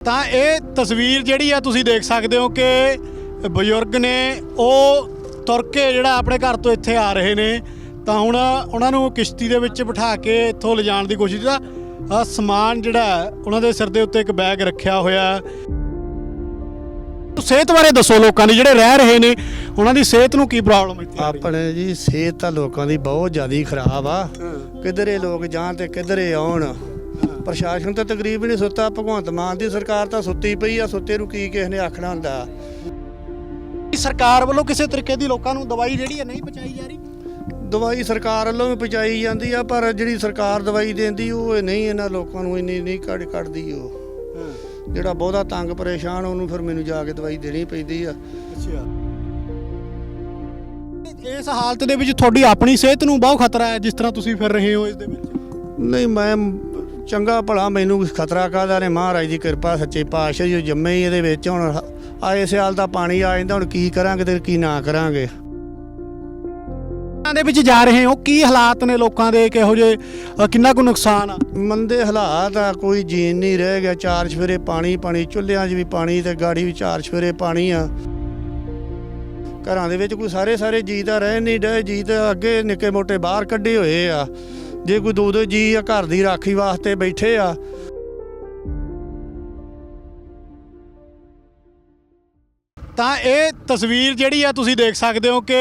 ਤਾਂ ਇਹ ਤਸਵੀਰ ਜਿਹੜੀ ਆ ਤੁਸੀਂ ਦੇਖ ਸਕਦੇ ਹੋ ਕਿ ਬਜ਼ੁਰਗ ਨੇ ਉਹ ਤੁਰ ਕੇ ਜਿਹੜਾ ਆਪਣੇ ਘਰ ਤੋਂ ਇੱਥੇ ਆ ਰਹੇ ਨੇ। ਤਾਂ ਹੁਣ ਉਹਨਾਂ ਨੂੰ ਕਿਸ਼ਤੀ ਦੇ ਵਿੱਚ ਬਿਠਾ ਕੇ ਇੱਥੋਂ ਲਿਜਾਣ ਦੀ ਕੋਸ਼ਿਸ਼ ਦਾ ਸਮਾਨ ਜਿਹੜਾ ਉਹਨਾਂ ਦੇ ਸਿਰ ਦੇ ਉੱਤੇ ਇੱਕ ਬੈਗ ਰੱਖਿਆ ਹੋਇਆ। ਸਿਹਤ ਬਾਰੇ ਦੱਸੋ ਲੋਕਾਂ ਦੀ ਜਿਹੜੇ ਰਹਿ ਰਹੇ ਨੇ ਉਹਨਾਂ ਦੀ ਸਿਹਤ ਨੂੰ ਕੀ ਪ੍ਰੋਬਲਮ ਇੱਥੇ ਆ ਰਹੀ? ਹੈ? ਆਪਣੇ ਜੀ ਸਿਹਤ ਤਾਂ ਲੋਕਾਂ ਦੀ ਬਹੁਤ ਜ਼ਿਆਦਾ ਖਰਾਬ ਆ। ਕਿਧਰੇ ਲੋਕ ਜਾਣ ਤੇ ਕਿਧਰੇ ਆਉਣ। ਪ੍ਰਸ਼ਾਸਨ ਤਾਂ ਤਕਰੀਬਨ ਨਹੀਂ ਸੁੱਤਾ ਭਗਵੰਤ ਮਾਨ ਦੀ ਸਰਕਾਰ ਤਾਂ ਸੁੱਤੀ ਪਈ ਆ ਸੁੱਤੇ ਨੂੰ ਕੀ ਕਿਸ ਨੇ ਆਖਣਾ ਹੁੰਦਾ। ਸਰਕਾਰ ਵੱਲੋਂ ਕਿਸੇ ਤਰੀਕੇ ਦੀ ਲੋਕਾਂ ਨੂੰ ਦਵਾਈ ਜਿਹੜੀ ਹੈ ਨਹੀਂ ਪਹੁੰਚਾਈ ਜਾ ਰਹੀ? ਦਵਾਈ ਸਰਕਾਰ ਵੱਲੋਂ ਵੀ ਪਹੁੰਚਾਈ ਜਾਂਦੀ ਆ ਪਰ ਜਿਹੜੀ ਸਰਕਾਰ ਦਵਾਈ ਦਿੰਦੀ ਉਹ ਨਹੀਂ ਇਹਨਾਂ ਲੋਕਾਂ ਨੂੰ ਇੰਨੀ ਨਹੀਂ ਕੱਢ ਕੱਢਦੀ ਉਹ। ਜਿਹੜਾ ਬਹੁਤਾ ਤੰਗ ਪਰੇਸ਼ਾਨ ਉਹਨੂੰ ਫਿਰ ਮੈਨੂੰ ਜਾ ਕੇ ਦਵਾਈ ਦੇਣੀ ਪੈਂਦੀ ਆ। ਅੱਛਾ। ਇਸ ਹਾਲਤ ਦੇ ਵਿੱਚ ਤੁਹਾਡੀ ਆਪਣੀ ਸਿਹਤ ਨੂੰ ਬਹੁਤ ਖਤਰਾ ਹੈ ਜਿਸ ਤਰ੍ਹਾਂ ਤੁਸੀਂ ਫਿਰ ਰਹੇ ਹੋ ਇਸ ਦੇ ਵਿੱਚ? ਨਹੀਂ ਮੈਂ ਚੰਗਾ ਭਲਾ ਮੈਨੂੰ ਖਤਰਾ ਕਾਹਦਾ ਨੇ ਮਹਾਰਾਜ ਦੀ ਕਿਰਪਾ ਸੱਚੇ ਪਾਤਸ਼ਾਹ ਜੀ ਜੰਮੇ ਹੀ ਇਹਦੇ ਵਿੱਚ ਹੁਣ ਆਏ ਸਿਆਲ ਦਾ ਪਾਣੀ ਆ ਜਾਂਦਾ ਹੁਣ ਕੀ ਕਰਾਂਗੇ ਤੇ ਕੀ ਨਾ ਕਰਾਂਗੇ। ਦੇ ਵਿੱਚ ਜਾ ਰਹੇ ਹੋ ਕੀ ਹਾਲਾਤ ਨੇ ਲੋਕਾਂ ਦੇ ਕਿਹੋ ਅ, ਕਿੰਨਾ ਕੁ ਨੁਕਸਾਨ ਆ? ਮੰਦੇ ਹਾਲਾਤ ਆ ਕੋਈ ਜੀਨ ਨਹੀਂ ਰਹਿ ਗਿਆ ਚਾਰ ਸਵੇਰੇ ਪਾਣੀ ਪਾਣੀ ਚੁੱਲ੍ਹਿਆਂ 'ਚ ਵੀ ਪਾਣੀ ਤੇ ਗਾੜੀ ਵੀ ਚਾਰ ਸਵੇਰੇ ਪਾਣੀ ਆ। ਘਰਾਂ ਦੇ ਵਿੱਚ ਕੋਈ ਸਾਰੇ ਸਾਰੇ ਜੀ ਤਾਂ ਰਹਿ ਨਹੀਂ ਡਏ ਜੀ ਤਾਂ ਅੱਗੇ ਨਿੱਕੇ ਮੋਟੇ ਬਾਹਰ ਕੱਢੇ ਹੋਏ ਆ। ਜੇ ਕੋਈ ਦੋ ਦੋ ਜੀ ਆ ਘਰ ਦੀ ਰਾਖੀ ਵਾਸਤੇ ਬੈਠੇ ਆ। ਤਾਂ ਇਹ ਤਸਵੀਰ ਜਿਹੜੀ ਆ ਤੁਸੀਂ ਦੇਖ ਸਕਦੇ ਹੋ ਕਿ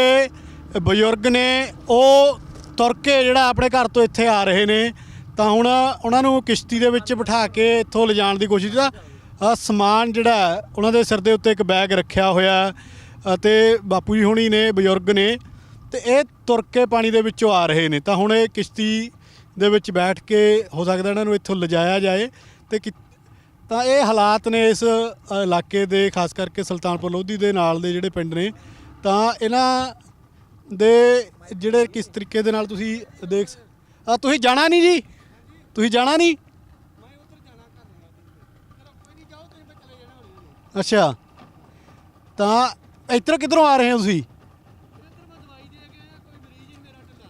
ਬਜ਼ੁਰਗ ਨੇ ਉਹ ਤੁਰ ਕੇ ਜਿਹੜਾ ਆਪਣੇ ਘਰ ਤੋਂ ਇੱਥੇ ਆ ਰਹੇ ਨੇ। ਤਾਂ ਹੁਣ ਉਹਨਾਂ ਨੂੰ ਕਿਸ਼ਤੀ ਦੇ ਵਿੱਚ ਬਿਠਾ ਕੇ ਇੱਥੋਂ ਲਿਜਾਣ ਦੀ ਕੋਸ਼ਿਸ਼ ਦਾ ਸਮਾਨ ਜਿਹੜਾ ਉਹਨਾਂ ਦੇ ਸਿਰ ਦੇ ਉੱਤੇ ਇੱਕ ਬੈਗ ਰੱਖਿਆ ਹੋਇਆ ਹੈ। ਅਤੇ ਬਾਪੂ ਜੀ ਹੁਣੀ ਨੇ, ਬਜ਼ੁਰਗ ਨੇ ਤੇ ਇਹ ਤੁਰ ਕੇ ਪਾਣੀ ਦੇ ਵਿੱਚੋਂ ਆ ਰਹੇ ਨੇ। ਤਾਂ ਹੁਣ ਇਹ ਕਿਸ਼ਤੀ ਦੇ ਵਿੱਚ ਬੈਠ ਕੇ ਹੋ ਸਕਦਾ ਇਹਨਾਂ ਨੂੰ ਇੱਥੋਂ ਲਿਜਾਇਆ ਜਾਏ ਤੇ ਕਿ- ਤਾਂ ਇਹ ਹਾਲਾਤ ਨੇ ਇਸ ਇਲਾਕੇ ਦੇ, ਖਾਸ ਕਰਕੇ ਸੁਲਤਾਨਪੁਰ ਲੋਧੀ ਦੇ ਨਾਲ ਦੇ ਜਿਹੜੇ ਪਿੰਡ ਨੇ। ਤਾਂ ਇਹਨਾਂ ਦੇ ਜਿਹੜੇ ਕਿਸ ਤਰੀਕੇ ਦੇ ਨਾਲ ਤੁਸੀਂ ਦੇਖ ਆ, ਤੁਸੀਂ ਜਾਣਾ ਨਹੀਂ ਜੀ? ਤੁਸੀਂ ਜਾਣਾ ਨਹੀਂ? ਅੱਛਾ। ਤਾਂ ਇੱਧਰ ਕਿੱਧਰੋਂ ਆ ਰਹੇ ਹੋ ਤੁਸੀਂ?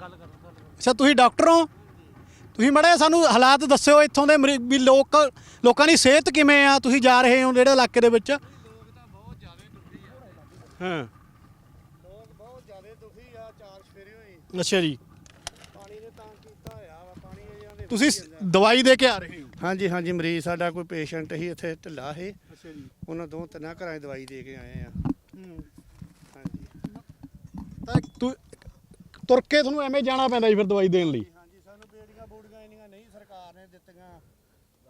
ਅੱਛਾ ਤੁਸੀਂ ਡਾਕਟਰ ਹੋ? ਤੁਸੀਂ ਮੜੇ ਸਾਨੂੰ ਹਾਲਾਤ ਦੱਸਿਓ ਇੱਥੋਂ ਦੇ ਮਰੀ- ਵੀ ਲੋਕ ਲੋਕਾਂ ਦੀ ਸਿਹਤ ਕਿਵੇਂ ਆ? ਤੁਸੀਂ ਜਾ ਰਹੇ ਹੋ ਜਿਹੜੇ ਇਲਾਕੇ ਦੇ ਵਿੱਚ? ਹਾਂ। ਲੋਕ ਬਹੁਤ ਜ਼ਿਆਦਾ ਦੁਖੀ ਆ ਚਾਰ ਸਵੇਰੇ ਹੋਈ ਅੱਛਾ ਜੀ। ਪਾਣੀ ਨੇ ਤਾਂ ਕੀਤਾ ਹੋਇਆ ਵਾ ਪਾਣੀ ਇਹਨਾਂ ਦੇ ਤੁਸੀਂ ਸ- ਦਵਾਈ ਦੇ ਕੇ ਆ ਰਹੇ ਹੋ? ਹਾਂਜੀ ਹਾਂਜੀ ਮਰੀਜ਼ ਸਾਡਾ ਕੋਈ ਪੇਸ਼ੈਂਟ ਹੀ ਇੱਥੇ ਢਿੱਲਾ ਅੱਛਾ ਜੀ। ਉਹਨਾਂ ਦੋ ਤਿੰਨਾਂ ਘਰਾਂ 'ਚ ਦਵਾਈ ਦੇ ਕੇ ਆਏ ਆ। ਹਾਂਜੀ। ਤਾਂ ਤੂੰ ਤੁਰ ਕੇ ਤੁਹਾਨੂੰ ਐਵੇਂ ਜਾਣਾ ਪੈਂਦਾ ਜੀ ਫਿਰ ਦਵਾਈ ਦੇਣ ਲਈ। ਹਾਂਜੀ ਸਾਨੂੰ ਬੇੜੀਆਂ ਬੂੜੀਆਂ ਇੰਨੀਆਂ ਨਹੀਂ ਸਰਕਾਰ ਨੇ ਦਿੱਤੀਆਂ।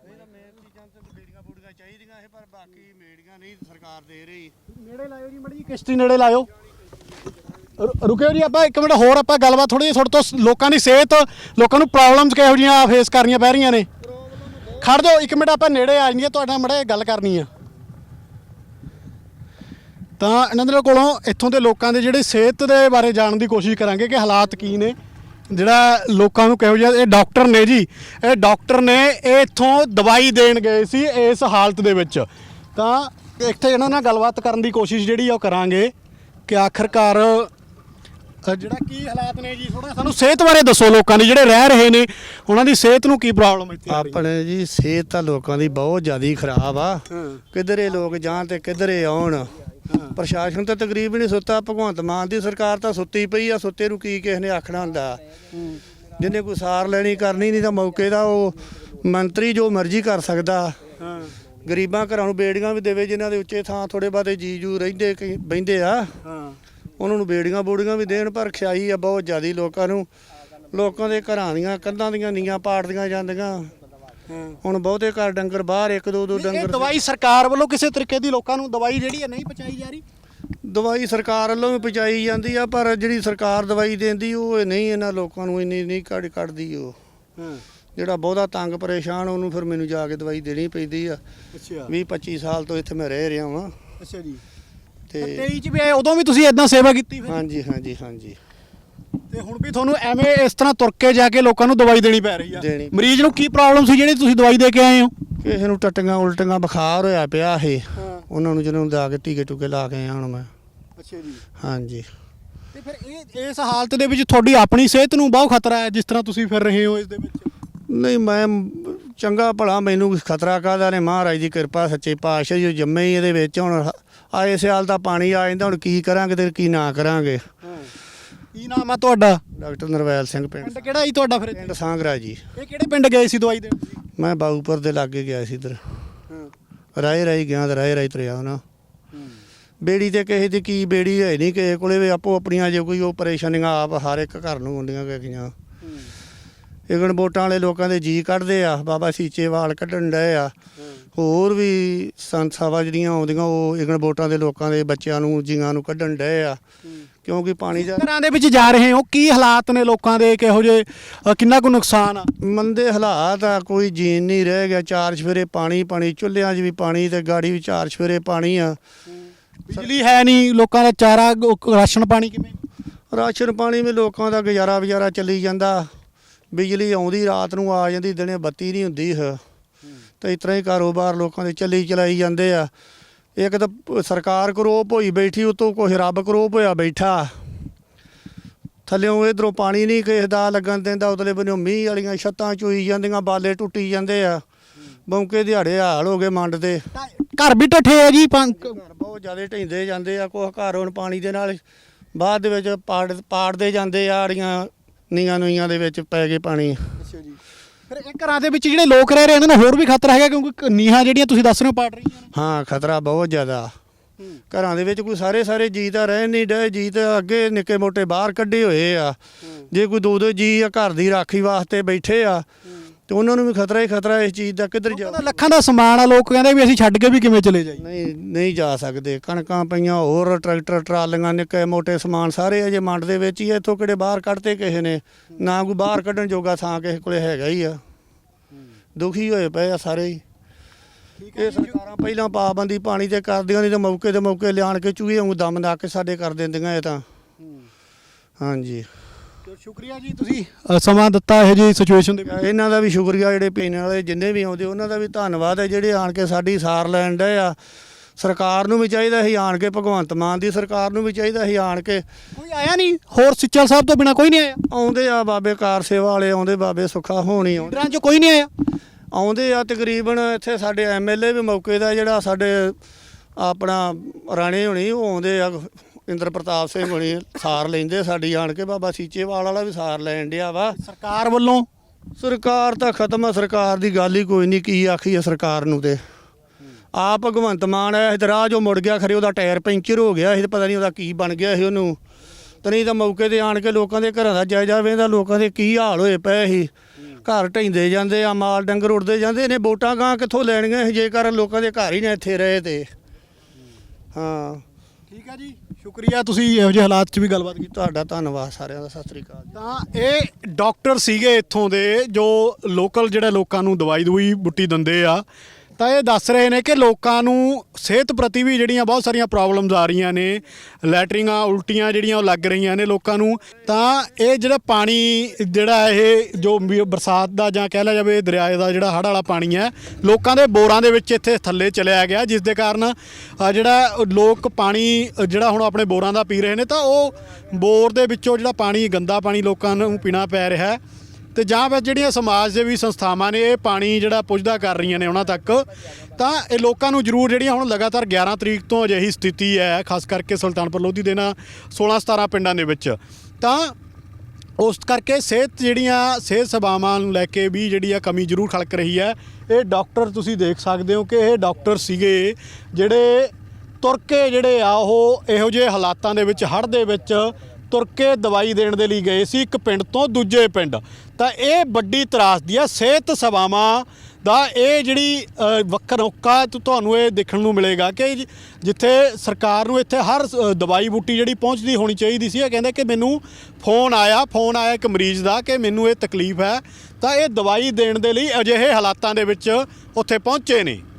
ਨਹੀਂ ਤਾਂ ਮੇਨ ਚੀਜ਼ਾਂ ਤੇ ਬੇੜੀਆਂ ਬੂੜੀਆਂ ਚਾਹੀਦੀਆਂ ਸੀ ਪਰ ਬਾਕੀ ਮੇੜੀਆਂ ਨਹੀਂ ਸਰਕਾਰ ਦੇ ਰਹੀ। ਨੇੜੇ ਲਾਇਓ ਜੀ ਮੜੀ ਕਿਸ਼ਤੀ ਨੇੜੇ ਲਾਇਓ। ਰੁ- ਰੁਕਿਓ ਜੀ ਆਪਾਂ ਇੱਕ ਮਿੰਟ ਹੋਰ ਆਪਾਂ ਗੱਲਬਾਤ ਥੋੜੀ ਜਿਹੀ ਤੁਹਾਡੇ ਤੋਂ ਲੋਕਾਂ ਦੀ ਸਿਹਤ ਲੋਕਾਂ ਨੂੰ ਪ੍ਰੋਬਲਮਸ ਕਿਹੋ ਜਿਹੀਆਂ ਫੇਸ ਕਰਨੀਆਂ ਪੈ ਰਹੀਆਂ ਨੇ। ਖੜ ਜਾਓ ਇੱਕ ਮਿੰਟ ਆਪਾਂ ਨੇੜੇ ਆ ਜਾਈਏ ਤੁਹਾਡੇ ਨਾਲ ਮੜੇ ਗੱਲ ਕਰਨੀ ਆ। ਤਾਂ ਇਹਨਾਂ ਦੇ ਕੋਲੋਂ ਇੱਥੋਂ ਦੇ ਲੋਕਾਂ ਦੇ ਜਿਹੜੇ ਸਿਹਤ ਦੇ ਬਾਰੇ ਜਾਣਨ ਦੀ ਕੋਸ਼ਿਸ਼ ਕਰਾਂਗੇ ਕਿ ਹਾਲਾਤ ਕੀ ਨੇ। ਜਿਹੜਾ ਲੋਕਾਂ ਨੂੰ ਕਿਹੋ ਜਿਹਾ ਇਹ ਡਾਕਟਰ ਨੇ ਜੀ ਇਹ ਡਾਕਟਰ ਨੇ ਇਹ ਇੱਥੋਂ ਦਵਾਈ ਦੇਣ ਗਏ ਸੀ ਇਸ ਹਾਲਤ ਦੇ ਵਿੱਚ। ਤਾਂ ਇੱਥੇ ਇਹਨਾਂ ਨਾਲ ਗੱਲਬਾਤ ਕਰਨ ਦੀ ਕੋਸ਼ਿਸ਼ ਜਿਹੜੀ ਆ ਉਹ ਕਰਾਂਗੇ ਕਿ ਆਖਰਕਾਰ ਜਿਹੜਾ ਕੀ ਹਾਲਾਤ ਨੇ ਜੀ ਥੋੜਾ ਸਾਨੂੰ ਸਿਹਤ ਬਾਰੇ ਦੱਸੋ ਲੋਕਾਂ ਦੀ ਜਿਹੜੇ ਰਹਿ ਰਹੇ ਨੇ ਉਹਨਾਂ ਦੀ ਸਿਹਤ ਨੂੰ ਕੀ ਪ੍ਰੋਬਲਮ ਇੱਥੇ ਆ ਰਹੀ ਹੈ? ਆਪਣੇ ਜੀ ਸਿਹਤ ਤਾਂ ਲੋਕਾਂ ਦੀ ਬਹੁਤ ਜ਼ਿਆਦਾ ਖਰਾਬ ਆ। ਕਿਧਰੇ ਲੋਕ ਜਾਣ ਤੇ ਕਿਧਰੇ ਆਉਣ। ਪ੍ਰਸ਼ਾਸਨ ਤਾਂ ਤਕਰੀਬਨ ਨਹੀਂ ਸੁੱਤਾ ਭਗਵੰਤ ਮਾਨ ਦੀ ਸਰਕਾਰ ਤਾਂ ਸੁੱਤੀ ਪਈ ਆ ਸੁੱਤੇ ਨੂੰ ਕੀ ਕਿਸ ਨੇ ਆਖਣਾ ਹੁੰਦਾ। ਜਿਹਨੇ ਕੋਈ ਸਾਰ ਲੈਣੀ ਕਰਨੀ ਨਹੀਂ ਤਾਂ ਮੌਕੇ ਦਾ ਉਹ ਮੰਤਰੀ ਜੋ ਮਰਜ਼ੀ ਕਰ ਸਕਦਾ। ਹਾਂ। ਗਰੀਬਾਂ ਘਰਾਂ ਨੂੰ ਬੇੜੀਆਂ ਵੀ ਦੇਵੇ ਜਿਨ੍ਹਾਂ ਦੇ ਉੱਚੇ ਥਾਂ ਥੋੜੇ ਬਾਤੇ ਜੀ ਜੂ ਰਹਿੰਦੇ ਕਈ ਬਹਿੰਦੇ ਆ। ਹਾਂ। ਉਹਨਾਂ ਨੂੰ ਬੇੜੀਆਂ ਬੂੜੀਆਂ ਵੀ ਦੇਣ ਪਰ ਖਿਆਈ ਆ ਬਹੁਤ ਜ਼ਿਆਦੀ ਲੋਕਾਂ ਨੂੰ। ਲੋਕਾਂ ਦੇ ਘਰਾਂ ਦੀਆਂ ਕੰਧਾਂ ਦੀਆਂ ਨੀਆਂ ਪਾੜਦੀਆਂ ਜਾਂਦੀਆਂ। ਹਾਂ ਹੁਣ ਬਹੁਤੇ ਘਰ ਡੰਗਰ ਬਾਹਰ ਇੱਕ ਦੋ ਦੋ ਇਹ ਡੰਗਰ ਦਵਾਈ ਸਰਕਾਰ ਵੱਲੋਂ ਕਿਸੇ ਤਰੀਕੇ ਦੀ ਲੋਕਾਂ ਨੂੰ ਦਵਾਈ ਜਿਹੜੀ ਹੈ ਨਹੀਂ ਪਹੁੰਚਾਈ ਜਾ ਰਹੀ? ਦਵਾਈ ਸਰਕਾਰ ਵੱਲੋਂ ਵੀ ਪਹੁੰਚਾਈ ਜਾਂਦੀ ਆ ਪਰ ਜਿਹੜੀ ਸਰਕਾਰ ਦਵਾਈ ਦਿੰਦੀ ਉਹ ਨਹੀਂ ਇਹਨਾਂ ਲੋਕਾਂ ਨੂੰ ਇੰਨੀ ਨਹੀਂ ਕੱਢ ਕੱਢਦੀ ਉਹ। ਜਿਹੜਾ ਬਹੁਤਾ ਤੰਗ ਪਰੇਸ਼ਾਨ ਉਹਨੂੰ ਫਿਰ ਮੈਨੂੰ ਜਾ ਕੇ ਦਵਾਈ ਦੇਣੀ ਪੈਂਦੀ ਆ। ਅੱਛਾ। 20 25 ਸਾਲ ਤੋਂ ਇੱਥੇ ਮੈਂ ਰਹਿ ਰਿਹਾ ਵਾਂ। ਅੱਛਾ ਜੀ। ਤੇ 23 ਚ ਵੀ ਆਏ, ਉਦੋਂ ਵੀ ਤੁਸੀਂ ਇਦਾਂ ਸੇਵਾ ਕੀਤੀ ਫਿਰ ਹਾਂਜੀ ਹਾਂਜੀ ਹਾਂਜੀ। ਤੇ ਹੁਣ ਵੀ ਤੁਹਾਨੂੰ ਐਵੇਂ ਇਸ ਤਰ੍ਹਾਂ ਤੁਰ ਕੇ ਜਾ ਕੇ ਲੋਕਾਂ ਨੂੰ ਦਵਾਈ ਦੇਣੀ ਪੈ ਰਹੀ ਆ। ਦੇਣੀ। ਮਰੀਜ਼ ਨੂੰ ਕੀ ਪ੍ਰੋਬਲਮ ਸੀ ਜਿਹੜੀ ਤੁਸੀਂ ਦਵਾਈ ਦੇ ਕੇ ਆਏ ਹੋ? ਕਿਸੇ ਨੂੰ ਟੱਟੀਆਂ ਉਲਟੀਆਂ ਬੁਖਾਰ ਹੋਇਆ ਪਿਆ ਇਹ। ਹਾਂ। ਉਹਨਾਂ ਨੂੰ ਜਿਹਨਾਂ ਨੂੰ ਜਾ ਕੇ ਟੀਕੇ ਟੂਕੇ ਲਾ ਕੇ ਆਇਆ ਹੁਣ ਮੈਂ। ਅੱਛਾ ਜੀ। ਹਾਂਜੀ। ਤੇ ਫਿਰ ਇਹ ਇਸ ਹਾਲਤ ਦੇ ਵਿੱਚ ਤੁਹਾਡੀ ਆਪਣੀ ਸਿਹਤ ਨੂੰ ਬਹੁਤ ਖਤਰਾ ਹੈ ਜਿਸ ਤਰ੍ਹਾਂ ਤੁਸੀਂ ਫਿਰ ਰਹੇ ਹੋ ਇਸ ਦੇ ਵਿੱਚ? ਨਹੀਂ ਮੈਂ ਚੰਗਾ ਭਲਾ ਮੈਨੂੰ ਖਤਰਾ ਕਾਹਦਾ ਨੇ? ਮਹਾਰਾਜ ਦੀ ਕਿਰਪਾ ਸੱਚੇ ਪਾਤਸ਼ਾਹ ਜੀ ਜੰਮੇ ਹੀ ਇਹਦੇ ਵਿੱਚ। ਹੁਣ ਆਏ ਸਿਆਲ ਦਾ ਪਾਣੀ ਆ ਜਾਂਦਾ ਹੁਣ ਕੀ ਕਰਾਂਗੇ ਤੇ ਕੀ ਨਾ ਕਰਾਂਗੇ। ਕੀ ਨਾਮ ਆ ਤੁਹਾਡਾ? ਡਾਕਟਰ ਨਰਵੈਲ ਸਿੰਘ ਪਿੰਡ। ਪਿੰਡ ਕਿਹੜਾ ਜੀ ਤੁਹਾਡਾ ਫਿਰ ਪਿੰਡ ਸਾਂਗਰਾ ਜੀ। ਇਹ ਕਿਹੜੇ ਪਿੰਡ ਗਏ ਸੀ ਦਵਾਈ ਦੇਣ? ਮੈਂ ਬਾਊਪੁਰ ਦੇ ਲਾਗੇ ਗਿਆ ਸੀ ਇਧਰ। ਰਾਏ ਰਾਈ ਗਿਆ ਤੇ ਰਾਏ ਰਾਈ ਤੁਰਿਆ ਨਾ ਬੇੜੀ ਤੇ ਕਿਸੇ ਦੀ ਕੀ ਬੇੜੀ ਹੈ ਨਹੀਂ ਕਿਸੇ ਕੋਲੇ ਵੀ ਆਪੋ ਆਪਣੀਆਂ ਜੇ ਕੋਈ ਉਹ ਪਰੇਸ਼ਾਨੀਆਂ ਆਪ ਹਰ ਇੱਕ ਘਰ ਨੂੰ ਹੁੰਦੀਆਂ ਗਈਆਂ। ਇਗਣ ਵੋਟਾਂ ਵਾਲੇ ਲੋਕਾਂ ਦੇ ਜੀ ਕੱਢਦੇ ਆ ਬਾਬਾ ਸੀਚੇਵਾਲ ਕੱਢਣ ਡਏ ਆ। ਹੋਰ ਵੀ ਸੰਸਥਾਵਾਂ ਜਿਹੜੀਆਂ ਆਉਂਦੀਆਂ ਉਹ ਇਗਣ ਵੋਟਾਂ ਦੇ ਲੋਕਾਂ ਦੇ ਬੱਚਿਆਂ ਨੂੰ ਜੀਆਂ ਨੂੰ ਕੱਢਣ ਡਏ ਆ। ਕਿਉਂਕਿ ਪਾਣੀ ਦਾ ਘਰਾਂ ਦੇ ਵਿੱਚ ਜਾ ਰਹੇ ਹੋ ਕੀ ਹਾਲਾਤ ਨੇ ਲੋਕਾਂ ਦੇ ਕਿਹੋ ਅ, ਕਿੰਨਾ ਕੁ ਨੁਕਸਾਨ ਆ? ਮੰਦੇ ਹਾਲਾਤ ਆ ਕੋਈ ਜੀਣ ਨਹੀਂ ਰਹਿ ਗਿਆ ਚਾਰ ਸਵੇਰੇ ਪਾਣੀ ਪਾਣੀ ਚੁੱਲ੍ਹਿਆਂ 'ਚ ਵੀ ਪਾਣੀ ਤੇ ਗਾੜੀ ਵੀ ਚਾਰ ਸਵੇਰੇ ਪਾਣੀ ਆ। ਬਿਜਲੀ ਹੈ ਨਹੀਂ ਲੋਕਾਂ ਦਾ ਚਾਰਾ ਰਾਸ਼ਨ ਪਾਣੀ ਕਿਵੇਂ? ਰਾਸ਼ਨ ਪਾਣੀ ਵੀ ਲੋਕਾਂ ਦਾ ਗੁਜ਼ਾਰਾ ਵਿਚਾਰਾ ਚੱਲੀ ਜਾਂਦਾ। ਬਿਜਲੀ ਆਉਂਦੀ ਰਾਤ ਨੂੰ ਆ ਜਾਂਦੀ ਦਿਨੇ ਬੱਤੀ ਨਹੀਂ ਹੁੰਦੀ ਹੈ। ਤੇ ਇਸ ਤਰ੍ਹਾਂ ਹੀ ਕਾਰੋਬਾਰ ਲੋਕਾਂ ਦੇ ਚੱਲੀ ਚਲਾਈ ਜਾਂਦੇ ਆ। ਇੱਕ ਤਾਂ ਸਰਕਾਰ ਕਰੋਪ ਹੋਈ ਬੈਠੀ ਉਤੋਂ ਕੁਛ ਰੱਬ ਕਰੋਪ ਹੋਇਆ ਬੈਠਾ। ਥੱਲਿਓਂ ਇਧਰੋਂ ਪਾਣੀ ਨਹੀਂ ਕਿਸੇ ਦਾ ਲੱਗਣ ਦਿੰਦਾ ਉਤਲੇ ਬੰਨਿਓ ਮੀਂਹ ਵਾਲੀਆਂ ਛੱਤਾਂ ਚੋਈ ਜਾਂਦੀਆਂ ਬਾਲੇ ਟੁੱਟੀ ਜਾਂਦੇ ਆ। ਬੌਂਕੇ ਦਿਹਾੜੇ ਹਾਲ ਹੋ ਗਏ ਮੰਡ ਦੇ। ਘਰ ਵੀ ਟੱਠੇ ਆ ਜੀ ਬਹੁਤ ਜ਼ਿਆਦਾ ਢਹਿੰਦੇ ਜਾਂਦੇ ਆ ਕੁਛ ਘਰ ਹੁਣ ਪਾਣੀ ਦੇ ਨਾਲ ਬਾਅਦ ਦੇ ਵਿੱਚ ਪਾੜ ਪਾੜਦੇ ਜਾਂਦੇ ਆ ਆੜੀਆਂ ਨੀਆਂ ਨੂਈਆਂ ਦੇ ਵਿੱਚ ਪੈ ਗਏ ਪਾਣੀ। ਅੱਛਾ ਜੀ। ਫਿਰ ਇਹ ਘਰਾਂ ਦੇ ਵਿੱਚ ਜਿਹੜੇ ਲੋਕ ਰਹਿ ਰਹੇ ਇਹਨਾਂ ਨੂੰ ਹੋਰ ਵੀ ਖਤਰਾ ਹੈਗਾ ਕਿਉਂਕਿ ਨੀਹਾਂ ਜਿਹੜੀਆਂ ਤੁਸੀਂ ਦੱਸ ਰਹੇ ਹੋ ਪਾੜ ਰਹੀਆਂ ਨੇ। ਹਾਂ ਖਤਰਾ ਬਹੁਤ ਜ਼ਿਆਦਾ। ਘਰਾਂ ਦੇ ਵਿੱਚ ਕੋਈ ਸਾਰੇ ਸਾਰੇ ਜੀ ਤਾਂ ਰਹਿ ਨਹੀਂ ਡਏ ਜੀ ਤਾਂ ਅੱਗੇ ਨਿੱਕੇ ਮੋਟੇ ਬਾਹਰ ਕੱਢੇ ਹੋਏ ਆ। ਜੇ ਕੋਈ ਦੋ ਦੋ ਜੀ ਆ ਘਰ ਦੀ ਰਾਖੀ ਵਾਸਤੇ ਬੈਠੇ ਆ ਤੇ ਉਹਨਾਂ ਨੂੰ ਵੀ ਖਤਰਾ ਹੀ ਖਤਰਾ ਇਸ ਚੀਜ਼ ਦਾ ਕਿੱਧਰ ਜਾ ਕਹਿੰਦਾ ਲੱਖਾਂ ਦਾ ਸਮਾਨ ਆ ਲੋਕ ਕਹਿੰਦੇ ਵੀ ਅਸੀਂ ਛੱਡ ਕੇ ਵੀ ਕਿਵੇਂ ਚਲੇ ਜਾਈਏ? ਨਹੀਂ ਨਹੀਂ ਜਾ ਸਕਦੇ। ਕਣਕਾਂ ਪਈਆਂ ਹੋਰ ਟਰੈਕਟਰ ਟਰਾਲੀਆਂ ਨਿੱਕੇ ਮੋਟੇ ਸਮਾਨ ਸਾਰੇ ਅਜੇ ਮੰਡ ਦੇ ਵਿੱਚ ਹੀ ਆ, ਇੱਥੋਂ ਕਿਹੜੇ ਬਾਹਰ ਕੱਢਤੇ ਕਿਸੇ ਨੇ। ਨਾ ਕੋਈ ਬਾਹਰ ਕੱਢਣ ਜੋਗਾ ਥਾਂ ਕਿਸੇ ਕੋਲੇ ਹੈਗਾ ਹੀ ਆ। ਦੁਖੀ ਹੋਏ ਪਏ ਆ ਸਾਰੇ ਹੀ। ਇਹ ਸਰਕਾਰਾਂ ਪਹਿਲਾਂ ਪਾਬੰਦੀ ਪਾਣੀ ਤੇ ਕਰਦੀਆਂ ਨਹੀਂ ਤੇ ਮੌਕੇ ਦੇ ਮੌਕੇ ਲਿਆਣ ਕੇ ਚੂਹੇ ਵਾਂਗੂ ਦਮ ਦਾ ਕੇ ਸਾਡੇ ਕਰ ਦਿੰਦੀਆਂ ਇਹ ਤਾਂ। ਹਾਂਜੀ। ਤੇ ਸ਼ੁਕਰੀਆ ਜੀ ਤੁਸੀਂ ਅ, ਸਮਾਂ ਦਿੱਤਾ ਇਹ ਜੀ ਸਿਚੁਏਸ਼ਨ ਦੇ ਵਿੱਚ। ਇਹਨਾਂ ਦਾ ਵੀ ਸ਼ੁਕਰੀਆ ਜਿਹੜੇ ਪੀਣ ਵਾਲੇ ਜਿੰਨੇ ਵੀ ਆਉਂਦੇ ਉਹਨਾਂ ਦਾ ਵੀ ਧੰਨਵਾਦ ਹੈ ਜਿਹੜੇ ਆਣ ਕੇ ਸਾਡੀ ਸਾਰ ਲੈਣ ਡਏ ਆ। ਸਰਕਾਰ ਨੂੰ ਵੀ ਚਾਹੀਦਾ ਸੀ ਆਣ ਕੇ ਭਗਵੰਤ ਮਾਨ ਦੀ ਸਰਕਾਰ ਨੂੰ ਵੀ ਚਾਹੀਦਾ ਸੀ ਆਣ ਕੇ। ਕੋਈ ਆਇਆ ਨਹੀਂ? ਹੋਰ ਸਿੱਚਲ ਸਾਹਿਬ ਤੋਂ ਬਿਨਾ ਕੋਈ ਨਹੀਂ ਆਇਆ? ਆਉਂਦੇ ਆ ਬਾਬੇ ਕਾਰ ਸੇਵਾ ਵਾਲੇ ਆਉਂਦੇ ਬਾਬੇ ਸੁੱਖਾ ਹੋਣੀ ਆਉਂਦੇ। ਲੀਡਰਾਂ 'ਚੋਂ ਕੋਈ ਨਹੀਂ ਆਇਆ? ਆਉਂਦੇ ਆ ਤਕਰੀਬਨ ਇੱਥੇ ਸਾਡੇ ਐਮਐਲਏ ਵੀ ਮੌਕੇ ਦਾ ਜਿਹੜਾ ਸਾਡੇ ਆਪਣਾ ਰਾਣੇ ਹੋਣੀ ਉਹ ਆਉਂਦੇ ਆ ਇੰਦਰ ਪ੍ਰਤਾਪ ਸਿੰਘ ਹੋਣੀ ਸਾਰ ਲੈਂਦੇ ਸਾਡੀ ਆਣ ਕੇ ਬਾਬਾ ਸੀਚੇਵਾਲ ਵਾਲਾ ਵੀ ਸਾਰ ਲੈਣ ਡਿਆ ਵਾ। ਸਰਕਾਰ ਵੱਲੋਂ? ਸਰਕਾਰ ਤਾਂ ਖਤਮ ਆ ਸਰਕਾਰ ਦੀ ਗੱਲ ਹੀ ਕੋਈ ਨਹੀਂ ਕੀ ਆਖੀਏ ਸਰਕਾਰ ਨੂੰ ਤੇ। ਆ ਭਗਵੰਤ ਮਾਨ ਆਇਆ ਇਧਰ ਆ ਜੋ ਮੁੜ ਗਿਆ ਖਰੇ ਉਹਦਾ ਟਾਇਰ ਪੈਂਚਰ ਹੋ ਗਿਆ ਇਹ ਪਤਾ ਨਹੀਂ ਉਹਦਾ ਕੀ ਬਣ ਗਿਆ ਸੀ ਉਹਨੂੰ। ਤੇ ਨਹੀਂ ਤਾਂ ਮੌਕੇ ਤੇ ਆਣ ਕੇ ਲੋਕਾਂ ਦੇ ਘਰਾਂ ਦਾ ਜਾਇਜ਼ਾ ਵੇਂਦਾ ਲੋਕਾਂ ਦੇ ਕੀ ਹਾਲ ਹੋਏ ਪਏ ਸੀ। ਘਰ ਢਹਿੰਦੇ ਜਾਂਦੇ ਆ ਮਾਲ ਡੰਗਰ ਉੱਡਦੇ ਜਾਂਦੇ ਨੇ ਵੋਟਾਂ ਗਾਂ ਕਿੱਥੋਂ ਲੈਣੀਆਂ ਸੀ ਜੇਕਰ ਲੋਕਾਂ ਦੇ ਘਰ ਹੀ ਨਾ ਇੱਥੇ ਰਹੇ ਤੇ। ਹਾਂ। ਠੀਕ ਹੈ ਜੀ। ਸ਼ੁਕਰੀਆ, ਤੁਸੀਂ ਇਹੋ ਜਿਹੇ ਹਾਲਾਤ 'ਚ ਵੀ ਗੱਲਬਾਤ ਕੀਤੀ, ਤੁਹਾਡਾ ਧੰਨਵਾਦ ਸਾਰਿਆਂ ਦਾ, ਸਤਿ ਸ੍ਰੀ ਅਕਾਲ ਤਾਂ ਇਹ ਡਾਕਟਰ ਸੀਗੇ ਇੱਥੋਂ ਦੇ, ਜੋ ਲੋਕਲ ਜਿਹੜੇ ਲੋਕਾਂ ਨੂੰ ਦਵਾਈ ਦਵਾਈ ਬੁੱਟੀ ਦਿੰਦੇ ਆ। ਤਾਂ ਇਹ ਦੱਸ ਰਹੇ ਨੇ ਕਿ ਲੋਕਾਂ ਨੂੰ ਸਿਹਤ ਪ੍ਰਤੀ ਵੀ ਜਿਹੜੀਆਂ ਬਹੁਤ ਸਾਰੀਆਂ ਪ੍ਰੋਬਲਮਸ ਆ ਰਹੀਆਂ ਨੇ ਲੈਟਰਿੰਗਾਂ ਉਲਟੀਆਂ ਜਿਹੜੀਆਂ ਉਹ ਲੱਗ ਰਹੀਆਂ ਨੇ ਲੋਕਾਂ ਨੂੰ, ਤਾਂ ਇਹ ਜਿਹੜਾ ਪਾਣੀ ਜਿਹੜਾ ਇਹ ਜੋ ਵੀ ਬਰਸਾਤ ਦਾ ਜਾਂ ਕਹਿ ਲਿਆ ਜਾਵੇ ਦਰਿਆ ਦਾ ਜਿਹੜਾ ਹੜ੍ਹ ਵਾਲਾ ਪਾਣੀ ਹੈ, ਲੋਕਾਂ ਦੇ ਬੋਰਾਂ ਦੇ ਵਿੱਚ ਇੱਥੇ ਥੱਲੇ ਚਲਿਆ ਗਿਆ, ਜਿਸ ਦੇ ਕਾਰਨ ਜਿਹੜਾ ਲੋਕ ਪਾਣੀ ਜਿਹੜਾ ਹੁਣ ਆਪਣੇ ਬੋਰਾਂ ਦਾ ਪੀ ਰਹੇ ਨੇ, ਤਾਂ ਉਹ ਬੋਰ ਦੇ ਵਿੱਚੋਂ ਜਿਹੜਾ ਪਾਣੀ, ਗੰਦਾ ਪਾਣੀ ਲੋਕਾਂ ਨੂੰ ਪੀਣਾ ਪੈ ਰਿਹਾ ਹੈ। ਤੇ ਜਾਂ ਫਿਰ ਜਿਹੜੀਆਂ ਸਮਾਜ ਸੇਵੀ ਸੰਸਥਾਵਾਂ ਨੇ ਇਹ ਪਾਣੀ ਜਿਹੜਾ ਪੁੱਜਦਾ ਕਰ ਰਹੀਆਂ ਨੇ ਉਹਨਾਂ ਤੱਕ, ਤਾਂ ਇਹ ਲੋਕਾਂ ਨੂੰ ਜ਼ਰੂਰ ਜਿਹੜੀਆਂ ਹੁਣ ਲਗਾਤਾਰ 11 ਤਰੀਕ ਤੋਂ ਅਜਿਹੀ ਸਥਿਤੀ ਹੈ, ਖਾਸ ਕਰਕੇ ਸੁਲਤਾਨਪੁਰ ਲੋਧੀ ਦੇ ਨਾਲ 16 17 ਪਿੰਡਾਂ ਦੇ ਵਿੱਚ। ਤਾਂ ਉਸ ਕਰਕੇ ਸਿਹਤ ਜਿਹੜੀਆਂ, ਸਿਹਤ ਸੇਵਾਵਾਂ ਨੂੰ ਲੈ ਕੇ ਵੀ ਜਿਹੜੀ ਆ ਕਮੀ ਜ਼ਰੂਰ ਖਲਕ ਰਹੀ ਹੈ। ਇਹ ਡਾਕਟਰ ਤੁਸੀਂ ਦੇਖ ਸਕਦੇ ਹੋ ਕਿ ਇਹ ਡਾਕਟਰ ਸੀਗੇ ਜਿਹੜੇ ਤੁਰ ਕੇ ਜਿਹੜੇ ਆ ਉਹ ਇਹੋ ਜਿਹੇ ਹਾਲਾਤਾਂ ਦੇ ਵਿੱਚ, ਹੜ੍ਹ ਦੇ ਵਿੱਚ ਤੁਰ ਕੇ ਦਵਾਈ ਦੇਣ ਦੇ ਲਈ ਗਏ ਸੀ ਇੱਕ ਪਿੰਡ ਤੋਂ ਦੂਜੇ ਪਿੰਡ। ਤਾਂ ਇਹ ਵੱਡੀ ਤਰਾਸਦੀ ਆ ਸਿਹਤ ਸੇਵਾਵਾਂ ਦਾ ਇਹ ਜਿਹੜੀ ਅ, ਵੱਖਰੋਕਾ ਤੁਹਾਨੂੰ ਇਹ ਦੇਖਣ ਨੂੰ ਮਿਲੇਗਾ ਕਿ ਜਿੱਥੇ ਸਰਕਾਰ ਨੂੰ ਇੱਥੇ ਹਰ ਅ, ਦਵਾਈ ਬੂਟੀ ਜਿਹੜੀ ਪਹੁੰਚਦੀ ਹੋਣੀ ਚਾਹੀਦੀ ਸੀ ਇਹ ਕਹਿੰਦੇ ਕਿ ਮੈਨੂੰ ਫੋਨ ਆਇਆ ਫੋਨ ਆਇਆ ਇੱਕ ਮਰੀਜ਼ ਦਾ ਕਿ ਮੈਨੂੰ ਇਹ ਤਕਲੀਫ ਹੈ। ਤਾਂ ਇਹ ਦਵਾਈ ਦੇਣ ਦੇ ਲਈ ਅਜਿਹੇ ਹਾਲਾਤਾਂ ਦੇ ਵਿੱਚ ਉੱਥੇ ਪਹੁੰਚੇ ਨੇ।